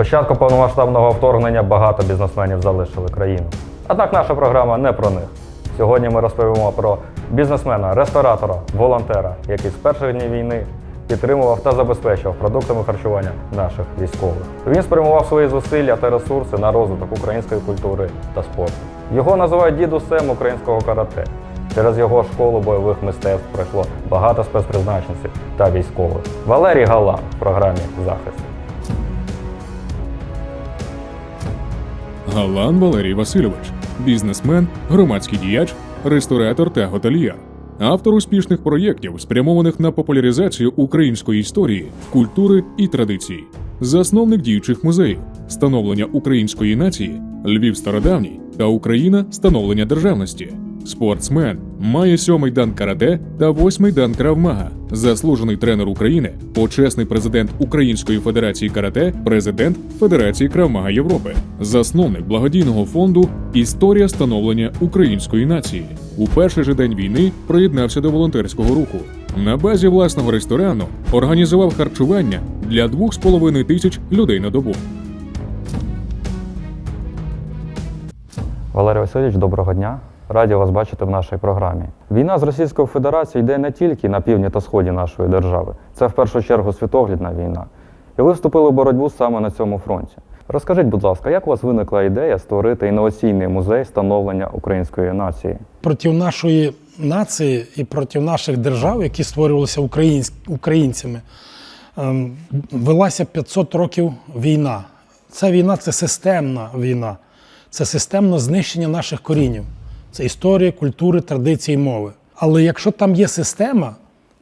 початку повномасштабного вторгнення багато бізнесменів залишили країну. Однак наша програма не про них. Сьогодні ми розповімо про бізнесмена, ресторатора, волонтера, який з перших днів війни підтримував та забезпечував продуктами харчування наших військових. Він спрямував свої зусилля та ресурси на розвиток української культури та спорту. Його називають дідусем українського карате. Через його школу бойових мистецтв пройшло багато спецпризначенців та військових. Валерій Галан в програмі Захист. Галан Валерій Васильович, бізнесмен, громадський діяч, ресторатор та готельєр, автор успішних проєктів, спрямованих на популяризацію української історії, культури і традицій, засновник діючих музеїв, становлення української нації, Львів стародавній та Україна становлення державності. Спортсмен має сьомий дан карате та восьмий дан кравмага, заслужений тренер України, почесний президент Української федерації карате, президент Федерації кравмага Європи, засновник благодійного фонду Історія становлення української нації. У перший же день війни приєднався до волонтерського руху. На базі власного ресторану організував харчування для двох з половиною тисяч людей на добу. Валерій Васильович, доброго дня. Раді вас бачити в нашій програмі. Війна з Російською Федерацією йде не тільки на півдні та сході нашої держави, це в першу чергу світоглядна війна. І ви вступили в боротьбу саме на цьому фронті. Розкажіть, будь ласка, як у вас виникла ідея створити інноваційний музей становлення української нації? проти нашої нації і проти наших держав, які створювалися українцями, ем, велася 500 років війна. Ця війна це системна війна, це системне знищення наших корінів. Це історія, культури, традиції, мови. Але якщо там є система,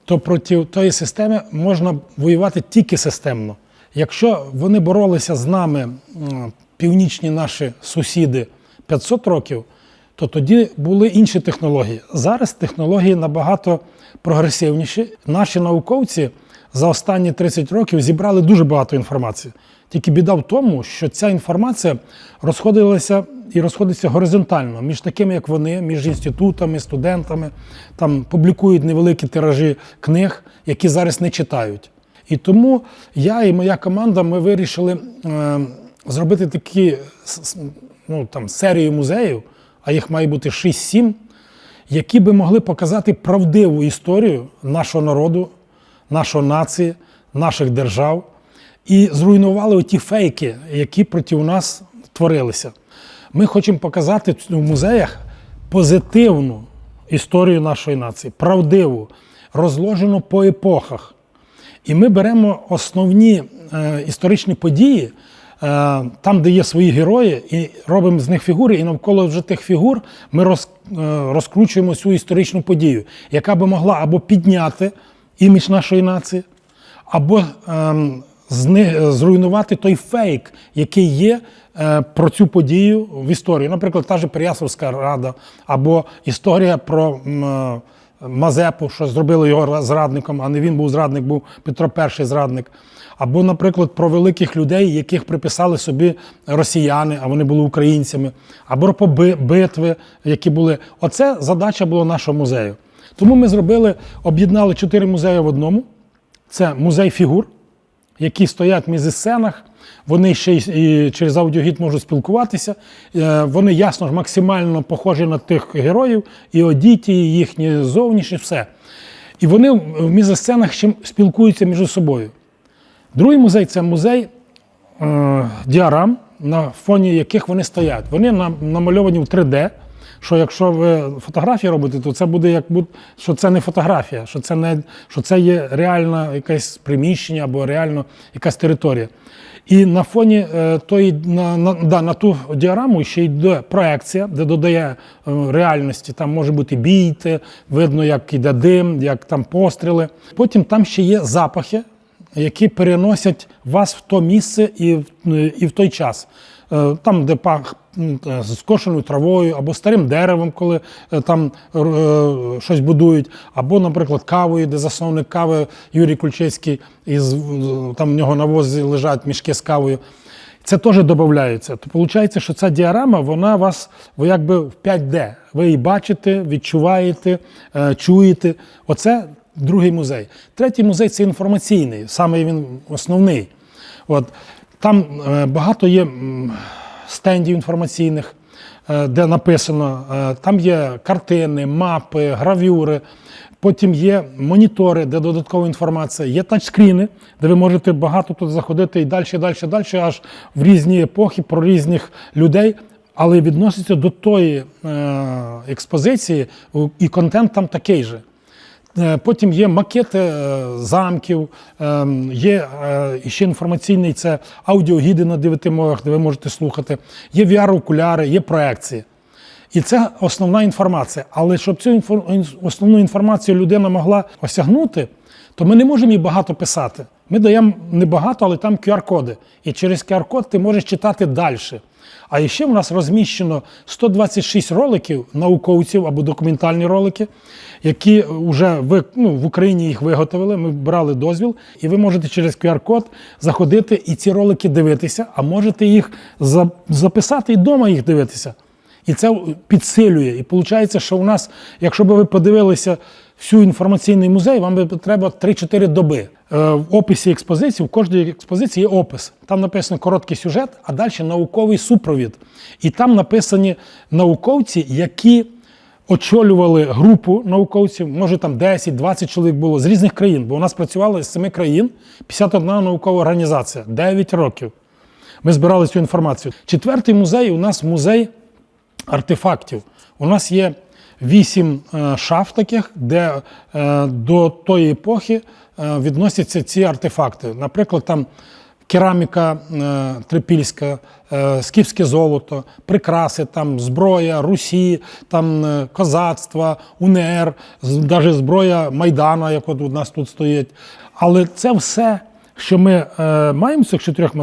то проти тої системи можна воювати тільки системно. Якщо вони боролися з нами, північні наші сусіди, 500 років, то тоді були інші технології. Зараз технології набагато прогресивніші. Наші науковці за останні 30 років зібрали дуже багато інформації. Тільки біда в тому, що ця інформація розходилася і розходиться горизонтально між такими, як вони, між інститутами, студентами. Там публікують невеликі тиражі книг, які зараз не читають. І тому я і моя команда ми вирішили е, зробити такі ну, там, серію музеїв, а їх має бути 6-7, які би могли показати правдиву історію нашого народу, нашої нації, наших держав, і зруйнували оті фейки, які проти нас творилися. Ми хочемо показати в музеях позитивну історію нашої нації, правдиву, розложену по епохах. І ми беремо основні е, історичні події, е, там, де є свої герої, і робимо з них фігури, і навколо вже тих фігур ми роз, е, розкручуємо цю історичну подію, яка би могла або підняти імідж нашої нації, або ем, зруйнувати той фейк, який є е, про цю подію в історії. Наприклад, та же Переяславська рада, або історія про е, Мазепу, що зробили його зрадником, а не він був зрадник, був Петро І зрадник. Або, наприклад, про великих людей, яких приписали собі росіяни, а вони були українцями, або про битви, які були. Оце задача була нашого музею. Тому ми зробили, об'єднали чотири музеї в одному. Це музей фігур, які стоять в мізисценах. Вони ще й через аудіогід можуть спілкуватися. Е, Вони ясно ж максимально похожі на тих героїв, і одіті, і їхні зовнішні, все. І вони в мізисценах ще спілкуються між собою. Другий музей це музей е, діарам, на фоні яких вони стоять. Вони нам- намальовані в 3D. Що якщо ви фотографії робите, то це буде як будь, що це не фотографія, що це не що це є реальне якесь приміщення або реально якась територія. І на фоні е, тої на, на, да, на ту діараму ще йде проекція, де додає е, реальності. Там може бути бійте, видно, як іде дим, як там постріли. Потім там ще є запахи, які переносять вас в то місце і в, і в той час. Е, Там, де пах е, з скошеною травою, або старим деревом, коли е, там щось будують, або, наприклад, кавою, де засновник кави Юрій Кульчицький, і там в нього на возі лежать мішки з кавою. Це теж додається. То виходить, що ця діарама, вона вас ви якби в 5D. Ви її бачите, відчуваєте, чуєте. Оце другий музей. Третій музей це інформаційний, саме він основний. От. Там е, багато є стендів інформаційних, е, де написано, е, там є картини, мапи, гравюри. Потім є монітори, де додаткова інформація, є тачскріни, де ви можете багато тут заходити і далі, далі, далі, аж в різні епохи про різних людей, але відноситься до тої експозиції, і контент там такий же. Е, Потім є макети е, замків, е, є ще інформаційний це аудіогіди на дев'яти мовах, де ви можете слухати, є VR-окуляри, є проекції. І це основна інформація. Але щоб цю інфо- основну інформацію людина могла осягнути, то ми не можемо їй багато писати. Ми даємо не багато, але там QR-коди. І через QR-код ти можеш читати далі. А ще в нас розміщено 126 роликів науковців або документальні ролики, які вже ви, ну, в Україні їх виготовили. Ми брали дозвіл, і ви можете через QR-код заходити і ці ролики дивитися, а можете їх за- записати і вдома їх дивитися. І це підсилює. І виходить, що у нас, якщо б ви подивилися всю інформаційний музей, вам треба 3-4 доби. Е, В описі експозиції, в кожній експозиції є опис. Там написано короткий сюжет, а далі науковий супровід. І там написані науковці, які очолювали групу науковців, може там 10-20 чоловік було з різних країн, бо у нас працювали з 7 країн 51 наукова організація, 9 років. Ми збирали цю інформацію. Четвертий музей у нас музей артефактів. У нас є вісім е, шаф таких, де е, до тої епохи е, відносяться ці артефакти. Наприклад, там кераміка трипільська, скіфське золото, прикраси, там зброя Русі, там козацтва, УНР, навіть зброя Майдана, як от у нас тут стоїть. Але це все, що ми маємо в цих чотирьох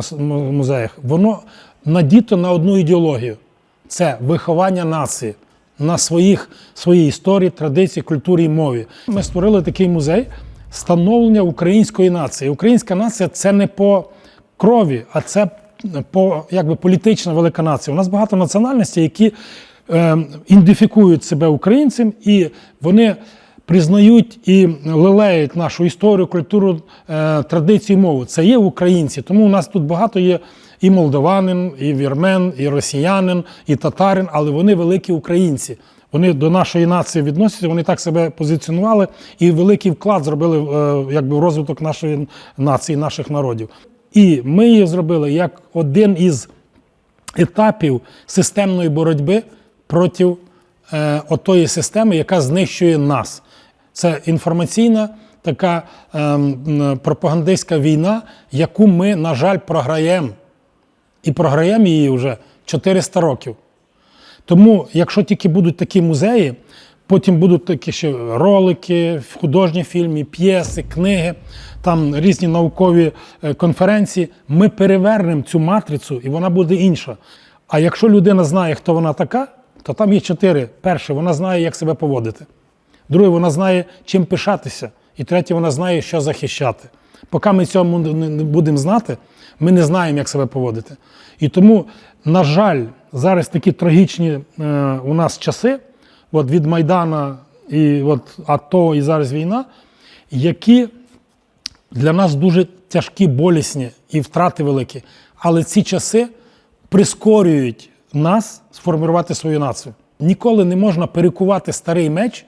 музеях, воно надіто на одну ідеологію це виховання нації на своїх, своїй історії, традиції, культурі і мові. Ми створили такий музей становлення української нації. Українська нація це не по крові, а це по якби політична велика нація. У нас багато національностей, які е, ідентифікують себе українцем, і вони признають і лелеють нашу історію, культуру, е, традицію, мову. Це є українці. Тому у нас тут багато є і молдаванин, і вірмен, і росіянин, і татарин, але вони великі українці. Вони до нашої нації відносяться, вони так себе позиціонували і великий вклад зробили е, якби, в розвиток нашої нації, наших народів. І ми її зробили як один із етапів системної боротьби проти е, отої системи, яка знищує нас. Це інформаційна така е, пропагандистська війна, яку ми, на жаль, програємо. І програємо її вже 400 років. Тому, якщо тільки будуть такі музеї, потім будуть такі ще ролики, художні фільми, п'єси, книги, там різні наукові е, конференції, ми перевернемо цю матрицю і вона буде інша. А якщо людина знає, хто вона така, то там є чотири. Перше, вона знає, як себе поводити. Друге, вона знає, чим пишатися. І третє, вона знає, що захищати. Поки ми цього не будемо знати, ми не знаємо, як себе поводити. І тому, на жаль, зараз такі трагічні е, у нас часи, от від Майдана і от АТО, і зараз війна, які для нас дуже тяжкі, болісні і втрати великі. Але ці часи прискорюють нас сформувати свою націю. Ніколи не можна перекувати старий меч,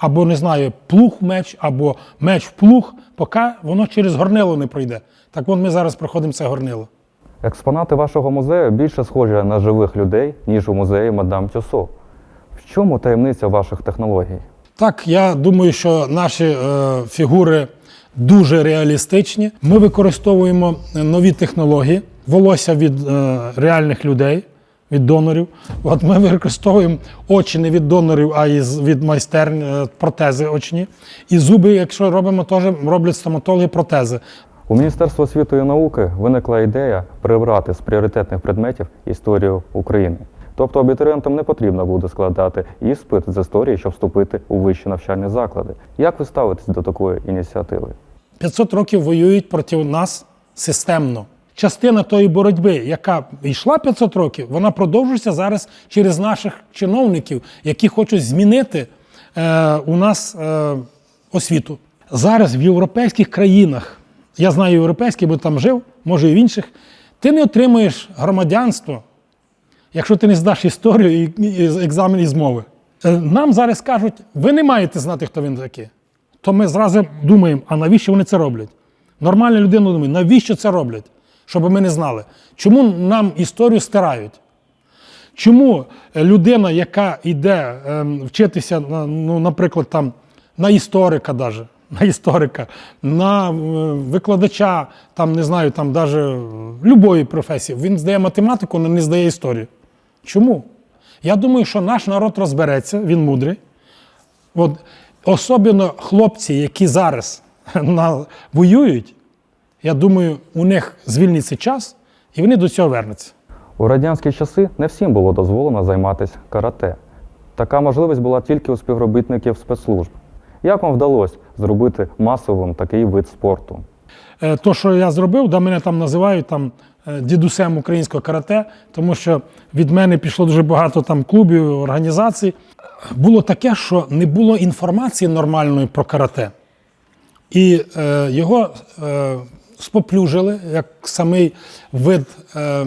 або не знаю, плуг в меч, або меч в плуг, поки воно через горнило не пройде. Так от ми зараз проходимо це горнило. Експонати вашого музею більше схожі на живих людей, ніж у музеї Мадам Тюсо. В чому таємниця ваших технологій? Так, я думаю, що наші е, фігури дуже реалістичні. Ми використовуємо нові технології, волосся від е, реальних людей, від донорів. От ми використовуємо очі не від донорів, а із від майстерень, е, протези очні. І зуби, якщо робимо, теж роблять стоматологи протези. У Міністерства освіти і науки виникла ідея прибрати з пріоритетних предметів історію України. Тобто абітурієнтам не потрібно буде складати іспит з історії, щоб вступити у вищі навчальні заклади. Як ви ставитесь до такої ініціативи? 500 років воюють проти нас системно. Частина тої боротьби, яка йшла 500 років, вона продовжується зараз через наших чиновників, які хочуть змінити е, у нас е, освіту. Зараз в європейських країнах я знаю європейський, бо там жив, може і в інших, ти не отримуєш громадянство, якщо ти не здаш історію і, і екзамен із мови. Е, Нам зараз кажуть, ви не маєте знати, хто він такий. То ми зразу думаємо, а навіщо вони це роблять? Нормальна людина думає, навіщо це роблять? Щоб ми не знали. Чому нам історію стирають? Чому людина, яка йде ем, вчитися, ну, наприклад, там, на історика, даже, на історика, на е, викладача, там, не знаю, там, даже любої професії, він здає математику, але не здає історію. Чому? Я думаю, що наш народ розбереться, він мудрий. От, особливо хлопці, які зараз воюють, я думаю, у них звільниться час, і вони до цього вернуться. У радянські часи не всім було дозволено займатися карате. Така можливість була тільки у співробітників спецслужб. Як вам вдалося зробити масовим такий вид спорту? Е, То, що я зробив, да мене там називають там е, дідусем українського карате, тому що від мене пішло дуже багато там клубів, організацій. Було таке, що не було інформації нормальної про карате. І е, його е, споплюжили як самий вид е,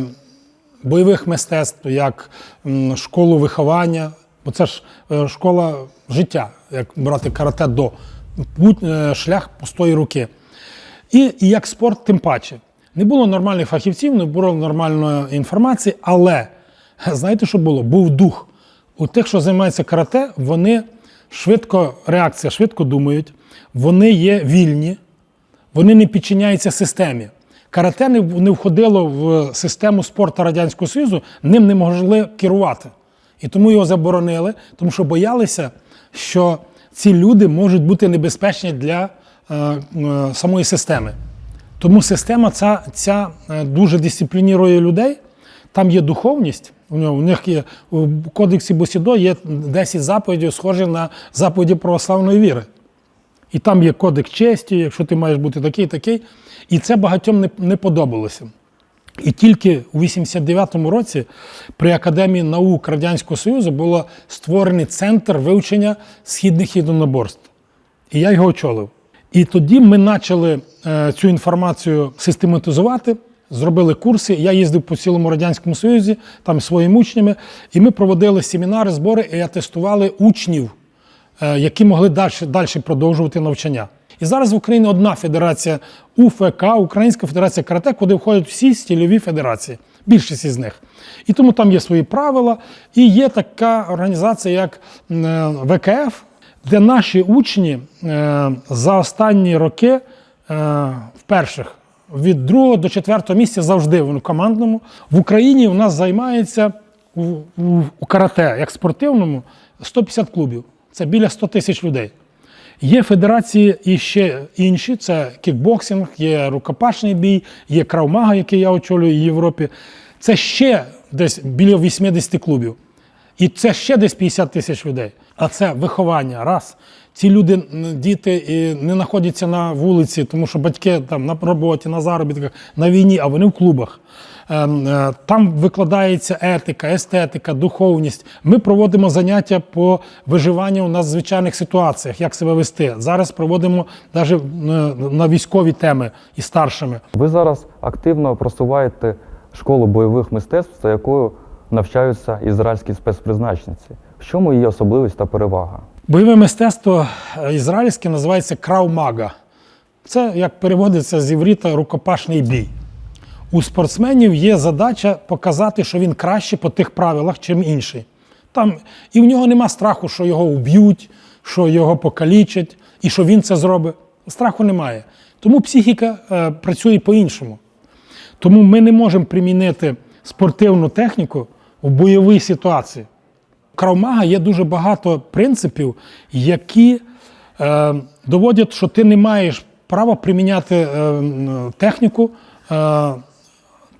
бойових мистецтв, як м, школу виховання, бо це ж е, школа життя, як брати карате до путь, е, шлях пустої руки. І, і як спорт, тим паче. Не було нормальних фахівців, не було нормальної інформації, але знаєте, що було? Був дух. У тих, що займаються карате, вони швидко, реакція, швидко думають, вони є вільні, вони не підчиняються системі. Карате не, входило в систему спорту Радянського Союзу, ним не могли керувати. І тому його заборонили, тому що боялися, що ці люди можуть бути небезпечні для е, е, самої системи. Тому система ця, ця е, дуже дисциплінірує людей. Там є духовність. У нього у них є у кодексі Босідо є 10 заповідей, схожі на заповіді православної віри. І там є кодекс честі, якщо ти маєш бути такий, такий. І це багатьом не, не подобалося. І тільки у 89-му році при Академії наук Радянського Союзу було створений центр вивчення східних єдиноборств. І я його очолив. І тоді ми почали е, цю інформацію систематизувати, зробили курси. Я їздив по цілому Радянському Союзі, там своїми учнями, і ми проводили семінари, збори і атестували учнів, які могли далі, далі продовжувати навчання. І зараз в Україні одна федерація УФК, Українська федерація карате, куди входять всі стільові федерації, більшість із них. І тому там є свої правила, і є така організація, як е, ВКФ, де наші учні е, за останні роки е, в перших від другого до четвертого місця завжди в командному. В Україні у нас займається у, у, у карате як спортивному 150 клубів. Це біля 100 тисяч людей. Є федерації і ще інші: це кікбоксинг, є рукопашний бій, є кравмага, який я очолюю в Європі. Це ще десь біля 80 клубів. І це ще десь 50 тисяч людей. А це виховання. Раз. Ці люди, діти, не знаходяться на вулиці, тому що батьки там на роботі, на заробітках, на війні, а вони в клубах. Ем, е, Там викладається етика, естетика, духовність. Ми проводимо заняття по виживанню у в надзвичайних ситуаціях, як себе вести. Зараз проводимо навіть на військові теми і старшими. Ви зараз активно просуваєте школу бойових мистецтв, за якою навчаються ізраїльські спецпризначниці. В чому її особливість та перевага? Бойове мистецтво е, ізраїльське називається крау-мага. Це, як переводиться з івріта, рукопашний бій. У спортсменів є задача показати, що він краще по тих правилах, чим інший. Там, і в нього нема страху, що його вб'ють, що його покалічать, і що він це зробить. Страху немає. Тому психіка е, працює по-іншому. Тому ми не можемо примінити спортивну техніку в бойовій ситуації. У Кравмага є дуже багато принципів, які е, доводять, що ти не маєш права приміняти е, техніку е,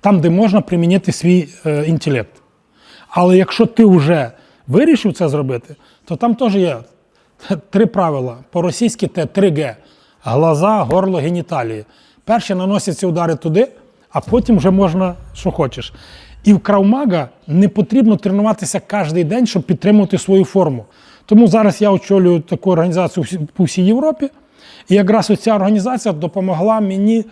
там, де можна примінити свій е, інтелект. Але якщо ти вже вирішив це зробити, то там теж є три правила. По-російськи це 3Г: глаза, горло, геніталії. Перші наносяться удари туди, а потім вже можна, що хочеш. І в Кравмага не потрібно тренуватися кожен день, щоб підтримувати свою форму. Тому зараз я очолюю таку організацію по всій Європі. І якраз оця організація допомогла мені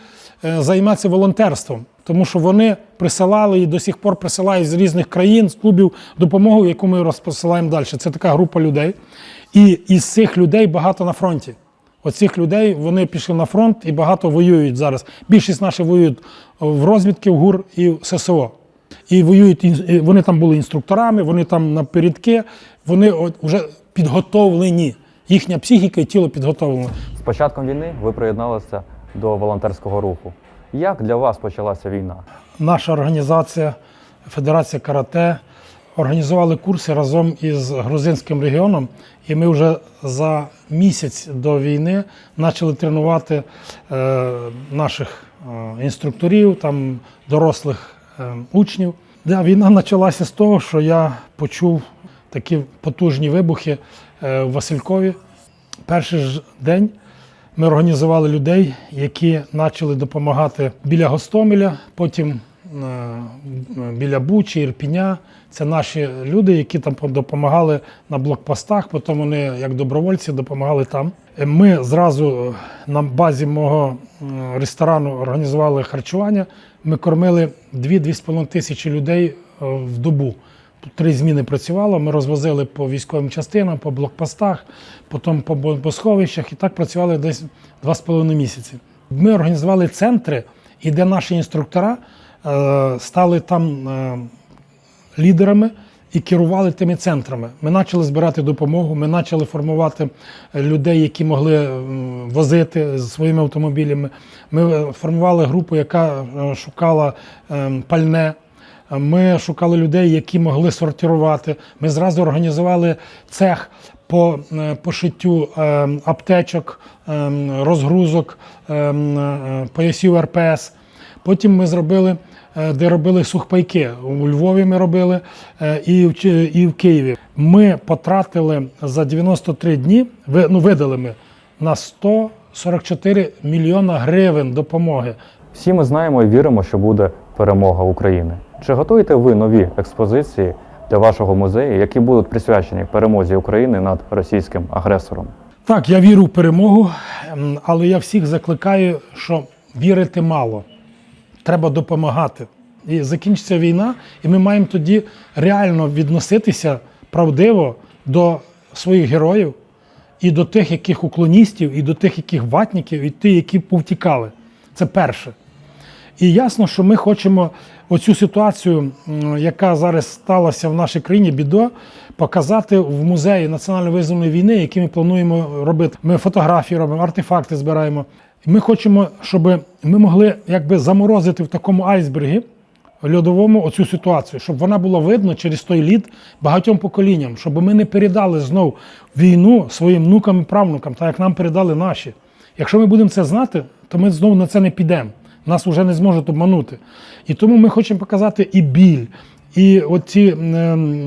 е, займатися волонтерством, тому що вони присилали і до сих пор присилають з різних країн, з клубів допомогу, яку ми розпосилаємо далі. Це така група людей. І із цих людей багато на фронті. Оцих людей вони пішли на фронт і багато воюють зараз. Більшість наших воюють в розвідки, в ГУР і в ССО. І воюють вони там були інструкторами, вони там на передки, вони вже підготовлені. Їхня психіка і тіло підготовлено. З початком війни ви приєдналися до волонтерського руху. Як для вас почалася війна? Наша організація Федерація Карате організували курси разом із грузинським регіоном, і ми вже за місяць до війни почали тренувати е, наших е, інструкторів, там дорослих е, учнів. Війна почалася з того, що я почув такі потужні вибухи в Василькові. Перший ж день ми організували людей, які почали допомагати біля Гостомеля, потім е, біля Бучі, Ірпіня. Це наші люди, які там допомагали на блокпостах, потім вони, як добровольці, допомагали там. Е, Ми зразу е, на базі мого ресторану організували харчування. Ми кормили 2-2,5 тисячі людей в добу. Три зміни працювало. Ми розвозили по військовим частинам, по блокпостах, потім по бомбосховищах і так працювали десь два з половиною місяці. Ми організували центри, і де наші інструктора е, стали там е, лідерами і керували тими центрами. Ми почали збирати допомогу, ми почали формувати е, людей, які могли возити з своїми автомобілями. Ми е, формували групу, яка е, шукала е, пальне. Ми шукали людей, які могли сортувати. Ми зразу організували цех по е, пошиттю е, аптечок, е, розгрузок, поясів РПС. Потім ми зробили, де робили сухпайки. У Львові ми робили і в, і в Києві. Ми потратили за 93 дні, ну, видали ми на 144 мільйона гривень допомоги. Всі ми знаємо і віримо, що буде перемога України. Чи готуєте ви нові експозиції для вашого музею, які будуть присвячені перемозі України над російським агресором? Так, я вірю в перемогу, ем, але я всіх закликаю, що вірити мало. Треба допомагати. І закінчиться війна, і ми маємо тоді реально відноситися правдиво до своїх героїв, і до тих, яких уклоністів, і до тих, яких ватників, і тих, які повтікали. Це перше. І ясно, що ми хочемо оцю ситуацію, яка зараз сталася в нашій країні, бідо, показати в музеї національно визвольної війни, які ми плануємо робити. Ми фотографії робимо, артефакти збираємо. Ми хочемо, щоб ми могли якби заморозити в такому айсбергі льодовому оцю ситуацію, щоб вона була видно через той лід багатьом поколінням, щоб ми не передали знов війну своїм внукам і правнукам, так як нам передали наші. Якщо ми будемо це знати, то ми знову на це не підемо. Нас вже не зможуть обманути. І тому ми хочемо показати і біль, і оці м,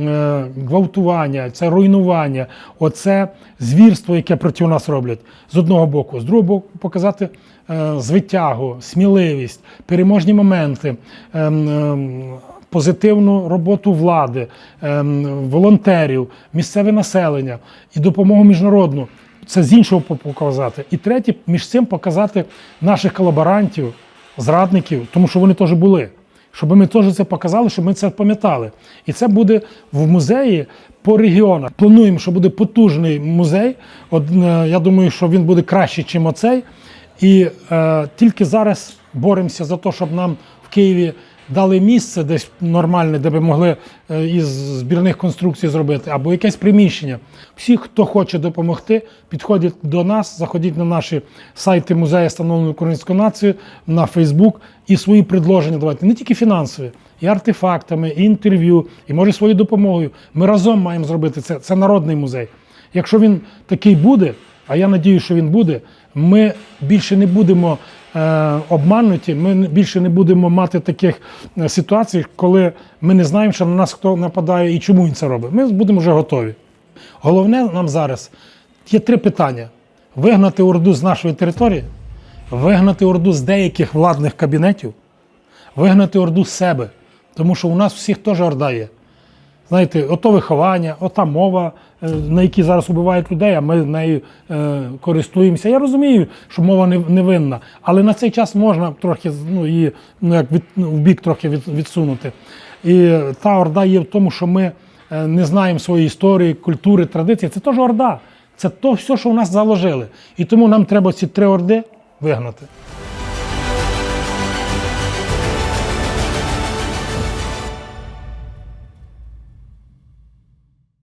е, гвалтування, це руйнування, оце звірство, яке проти нас роблять з одного боку, з другого боку, показати е, звитягу, сміливість, переможні моменти. ем, ем, Позитивну роботу влади, ем, волонтерів, місцеве населення і допомогу міжнародну. Це з іншого показати. І третє, між цим показати наших колаборантів, зрадників, тому що вони теж були. Щоб ми теж це показали, щоб ми це пам'ятали. І це буде в музеї по регіонах. Плануємо, що буде потужний музей. От, е, я думаю, що він буде кращий, ніж оцей. І е, тільки зараз боремося за те, щоб нам в Києві дали місце десь нормальне, де би могли е, із збірних конструкцій зробити, або якесь приміщення. Всі, хто хоче допомогти, підходять до нас, заходіть на наші сайти музею встановленої української нації, на Фейсбук і свої предложення давайте, не тільки фінансові, і артефактами, і інтерв'ю, і може своєю допомогою. Ми разом маємо зробити це. Це народний музей. Якщо він такий буде, а я надію, що він буде, ми більше не будемо обмануті, ми більше не будемо мати таких е, ситуацій, коли ми не знаємо, що на нас хто нападає і чому він це робить. Ми будемо вже готові. Головне нам зараз є три питання: вигнати Орду з нашої території, вигнати Орду з деяких владних кабінетів, вигнати Орду з себе. Тому що у нас всіх теж Орда є. Знаєте, ото виховання, ота мова, е, на якій зараз убивають людей, а ми нею е, користуємося. Я розумію, що мова не, невинна, але на цей час можна трохи ну, її ну, як від, ну, в бік трохи від, відсунути. І та орда є в тому, що ми е, не знаємо своєї історії, культури, традиції. Це теж орда. Це то все, що у нас заложили. І тому нам треба ці три орди вигнати.